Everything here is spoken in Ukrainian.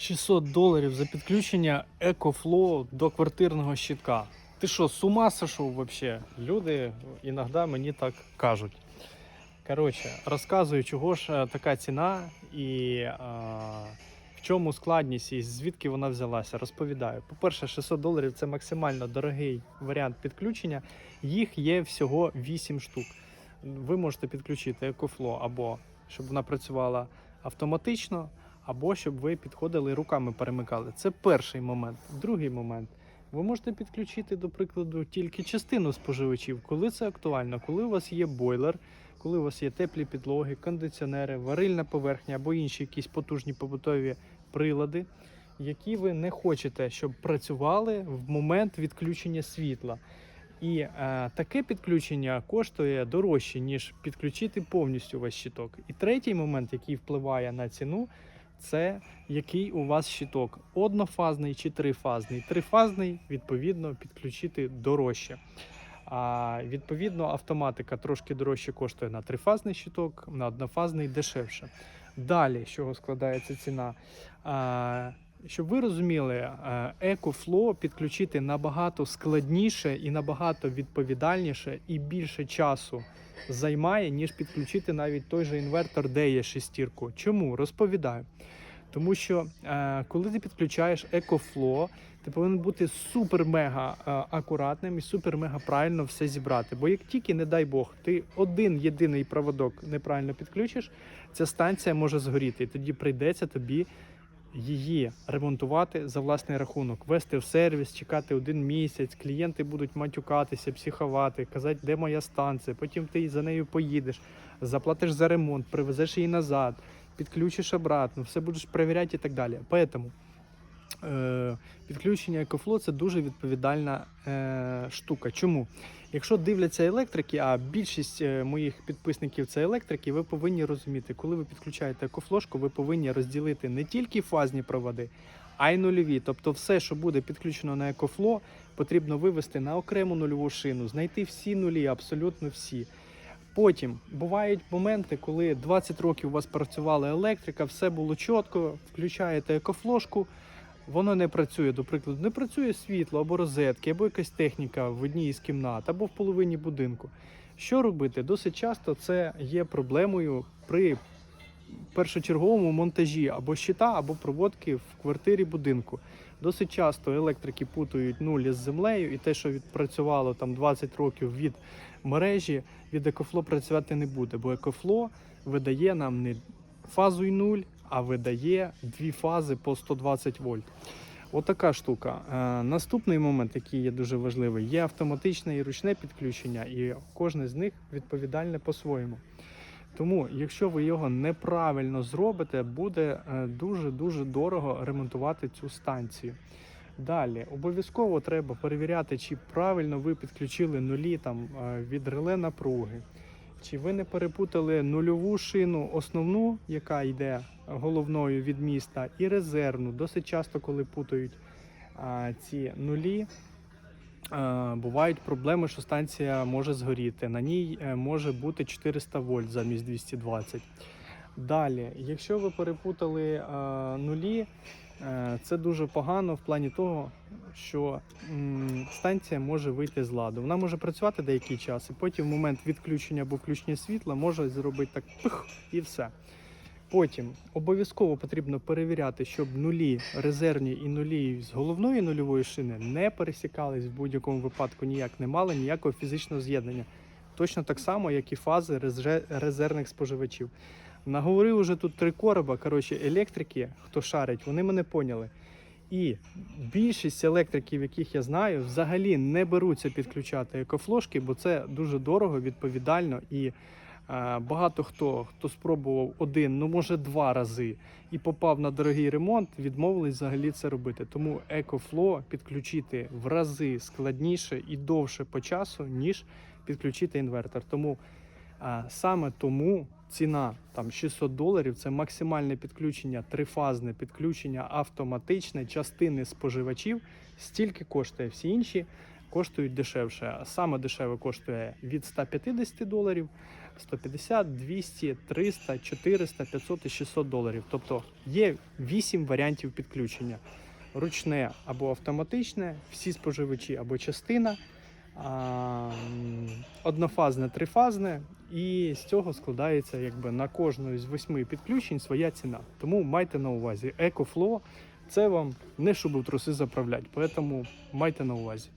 600 доларів за підключення EcoFlow до квартирного щитка. Ти що, з ума сошов вообще? Люди іноді мені так кажуть. Коротше, розказую, чого ж е, така ціна і е, в чому складність і звідки вона взялася. Розповідаю. По-перше, 600 доларів це максимально дорогий варіант підключення. Їх є всього 8 штук. Ви можете підключити EcoFlow або щоб вона працювала автоматично, або щоб ви підходили руками перемикали. Це перший момент. Другий момент. Ви можете підключити, до прикладу, тільки частину споживачів, коли це актуально, коли у вас є бойлер, коли у вас є теплі підлоги, кондиціонери, варильна поверхня або інші якісь потужні побутові прилади, які ви не хочете, щоб працювали в момент відключення світла. І е, таке підключення коштує дорожче, ніж підключити повністю ваш щиток. І третій момент, який впливає на ціну, це який у вас щиток однофазний чи трифазний. Трифазний, відповідно, підключити дорожче. А відповідно, автоматика трошки дорожче коштує на трифазний щиток, на однофазний дешевше. Далі, з чого складається ціна? Щоб ви розуміли, е, EcoFlow підключити набагато складніше і набагато відповідальніше і більше часу займає, ніж підключити навіть той же інвертор DE шестірку. Чому? Розповідаю. Тому що е, коли ти підключаєш EcoFlow, ти повинен бути супер-мега е, акуратним і супер-мега правильно все зібрати. Бо як тільки, не дай Бог, ти один єдиний проводок неправильно підключиш, ця станція може згоріти, і тоді прийдеться тобі її ремонтувати за власний рахунок, вести в сервіс, чекати один місяць. Клієнти будуть матюкатися, психувати, казати, де моя станція. Потім ти за нею поїдеш, заплатиш за ремонт, привезеш її назад, підключиш обратно, все будеш перевіряти і так далі. Поэтому підключення EcoFlow – це дуже відповідальна е, штука. Чому? Якщо дивляться електрики, а більшість е, моїх підписників це електрики, ви повинні розуміти, коли ви підключаєте екофлошку, ви повинні розділити не тільки фазні проводи, а й нульові. Тобто, все, що буде підключено на екофло, потрібно вивести на окрему нульову шину, знайти всі нулі, абсолютно всі. Потім бувають моменти, коли 20 років у вас працювала електрика, все було чітко, включаєте екофлошку, воно не працює, до прикладу, не працює світло або розетки, або якась техніка в одній із кімнат, або в половині будинку. Що робити? Досить часто це є проблемою при першочерговому монтажі або щита, або проводки в квартирі будинку. Досить часто електрики путають нуль з землею, і те, що відпрацювало там 20 років від мережі, від екофло працювати не буде, бо екофло видає нам не фазу й нуль, а видає дві фази по 120 вольт. Отака штука. Е, наступний момент, який є дуже важливий, є автоматичне і ручне підключення, і кожне з них відповідальне по-своєму. Тому, якщо ви його неправильно зробите, буде дуже-дуже дорого ремонтувати цю станцію. Далі, обов'язково треба перевіряти, чи правильно ви підключили нулі там, е, від реле напруги, чи ви не перепутали нульову шину, основну, яка йде головною від міста, і резервну. Досить часто, коли путають а, ці нулі, а, бувають проблеми, що станція може згоріти. На ній е, може бути 400 вольт замість 220. Далі, якщо ви перепутали а, нулі, е, це дуже погано в плані того, що м, станція може вийти з ладу. Вона може працювати деякий час, і потім в момент відключення або включення світла може зробити так пих і все. Потім обов'язково потрібно перевіряти, щоб нулі резервні і нулі з головної нульової шини не пересікались в будь-якому випадку, ніяк не мали ніякого фізичного з'єднання. Точно так само, як і фази резервних споживачів. Наговорив уже тут три короба. Коротше, електрики, хто шарить, вони мене поняли. І більшість електриків, яких я знаю, взагалі не беруться підключати екофлошки, бо це дуже дорого, відповідально і е, багато хто, хто спробував один, ну може два рази і попав на дорогий ремонт, відмовились взагалі це робити. Тому EcoFlow підключити в рази складніше і довше по часу, ніж підключити інвертор. Тому а, саме тому ціна там 600 доларів це максимальне підключення, трифазне підключення автоматичне частини споживачів. Стільки коштує всі інші. коштують дешевше. Саме дешеве коштує від 150 доларів, 150, 200, 300, 400, 500 і 600 доларів. Тобто є 8 варіантів підключення: ручне або автоматичне, всі споживачі або частина, однофазне, трифазне. І з цього складається якби на кожну з восьми підключень своя ціна. Тому майте на увазі, EcoFlow це вам не щоб труси заправляти, тому майте на увазі.